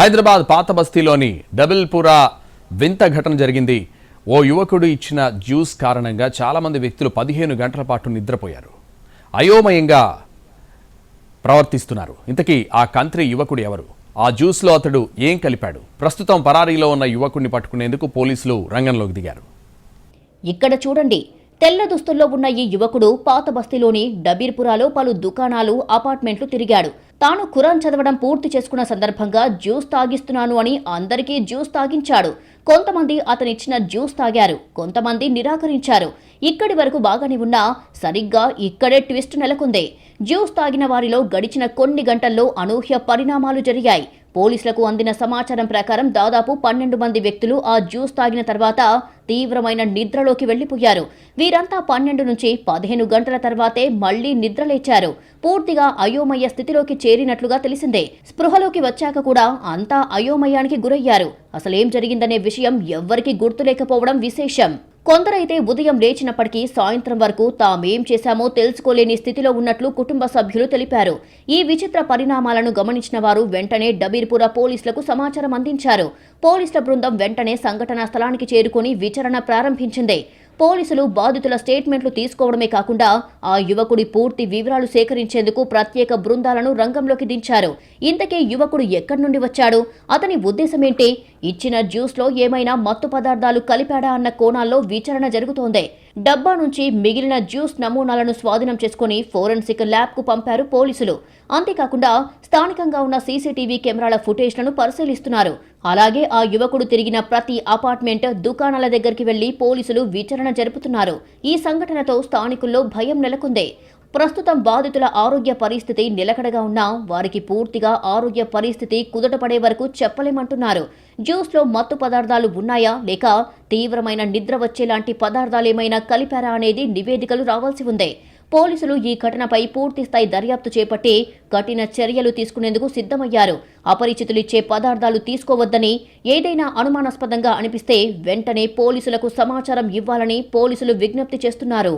హైదరాబాద్ పాత బస్తీలోని డబుల్పురా వింత ఘటన జరిగింది. ఓ యువకుడు ఇచ్చిన జ్యూస్ కారణంగా చాలామంది వ్యక్తులు పదిహేను గంటల పాటు నిద్రపోయారు. అయోమయంగా ప్రవర్తిస్తున్నారు. ఇంతకీ ఆ కంత్రి యువకుడు ఎవరు? ఆ జ్యూస్లో అతడు ఏం కలిపాడు? ప్రస్తుతం పరారీలో ఉన్న యువకుడిని పట్టుకునేందుకు పోలీసులు రంగంలోకి దిగారు. ఇక్కడ చూడండి. తెల్ల దుస్తుల్లో ఉన్న ఈ యువకుడు పాత బస్తీలోని డబీర్పురాలో పలు దుకాణాలు అపార్ట్మెంట్లు తిరిగాడు. తాను ఖురాన్ చదవడం పూర్తి చేసుకున్న సందర్భంగా జ్యూస్ తాగిస్తున్నాను అని అందరికీ జ్యూస్ తాగించాడు. కొంతమంది అతనిచ్చిన జ్యూస్ తాగారు. కొంతమంది నిరాకరించారు. ఇక్కడి వరకు బాగానే ఉన్నా సరిగ్గా ఇక్కడే ట్విస్ట్ నెలకొంది. జ్యూస్ తాగిన వారిలో గడిచిన కొన్ని గంటల్లో అనూహ్య పరిణామాలు జరిగాయి. పోలీసులకు అందిన సమాచారం ప్రకారం దాదాపు పన్నెండు మంది వ్యక్తులు ఆ జ్యూస్ తాగిన తర్వాత తీవ్రమైన నిద్రలోకి వెళ్ళిపోయారు వీరంతా పన్నెండు నుంచి పదిహేను గంటల తర్వాతే మళ్ళీ నిద్రలేచారు. పూర్తిగా అయోమయ స్థితిలోకి చేరినట్లుగా తెలిసిందే. స్పృహలోకి వచ్చాక కూడా అంతా అయోమయానికి గురయ్యారు. అసలేం జరిగిందనే విషయం ఎవ్వరికీ గుర్తులేకపోవడం విశేషం. కొందరైతే ఉదయం లేచినప్పటికీ సాయంత్రం వరకు తామేం చేశామో తెలుసుకోలేని స్థితిలో ఉన్నట్లు కుటుంబ సభ్యులు తెలిపారు. ఈ విచిత్ర పరిణామాలను గమనించిన వారు వెంటనే డబీర్పుర పోలీసులకు సమాచారం అందించారు. పోలీసుల బృందం వెంటనే సంఘటనా స్థలానికి చేరుకుని విచారణ ప్రారంభించింది. పోలీసులు బాధితుల స్టేట్మెంట్లు తీసుకోవడమే కాకుండా ఆ యువకుడి పూర్తి వివరాలు సేకరించేందుకు ప్రత్యేక బృందాలను రంగంలోకి దించారు. ఇంతకే యువకుడు ఎక్కడి నుండి వచ్చాడు? అతని ఉద్దేశమేంటి? ఇచ్చిన జ్యూస్లో ఏమైనా మత్తు పదార్థాలు కలిపాడా అన్న కోణాల్లో విచారణ జరుగుతోంది. డబ్బా నుంచి మిగిలిన జ్యూస్ నమూనాలను స్వాధీనం చేసుకుని ఫోరెన్సిక్ ల్యాబ్కు పంపారు పోలీసులు. అంతేకాకుండా స్థానికంగా ఉన్న సీసీటీవీ కెమెరాల ఫుటేజ్లను పరిశీలిస్తున్నారు. అలాగే ఆ యువకుడు తిరిగిన ప్రతి అపార్ట్మెంట్ దుకాణాల దగ్గరికి వెళ్ళి పోలీసులు విచారణ జరుపుతున్నారు. ఈ సంఘటనతో స్థానికుల్లో భయం నెలకొంది. ప్రస్తుతం బాధితుల ఆరోగ్య పరిస్థితి నిలకడగా ఉన్నా వారికి పూర్తిగా ఆరోగ్య పరిస్థితి కుదుటపడే వరకు చెప్పలేమంటున్నారు. జ్యూస్లో మత్తు పదార్థాలు ఉన్నాయా? లేక తీవ్రమైన నిద్ర వచ్చేలాంటి పదార్థాలేమైనా కలిపారా అనేది నివేదికలు రావాల్సి ఉంది. పోలీసులు ఈ ఘటనపై పూర్తి స్థాయి దర్యాప్తు చేపట్టి కఠిన చర్యలు తీసుకునేందుకు సిద్ధమయ్యారు. అపరిచితులిచ్చే పదార్థాలు తీసుకోవద్దని ఏదైనా అనుమానాస్పదంగా అనిపిస్తే వెంటనే పోలీసులకు సమాచారం ఇవ్వాలని పోలీసులు విజ్ఞప్తి చేస్తున్నారు.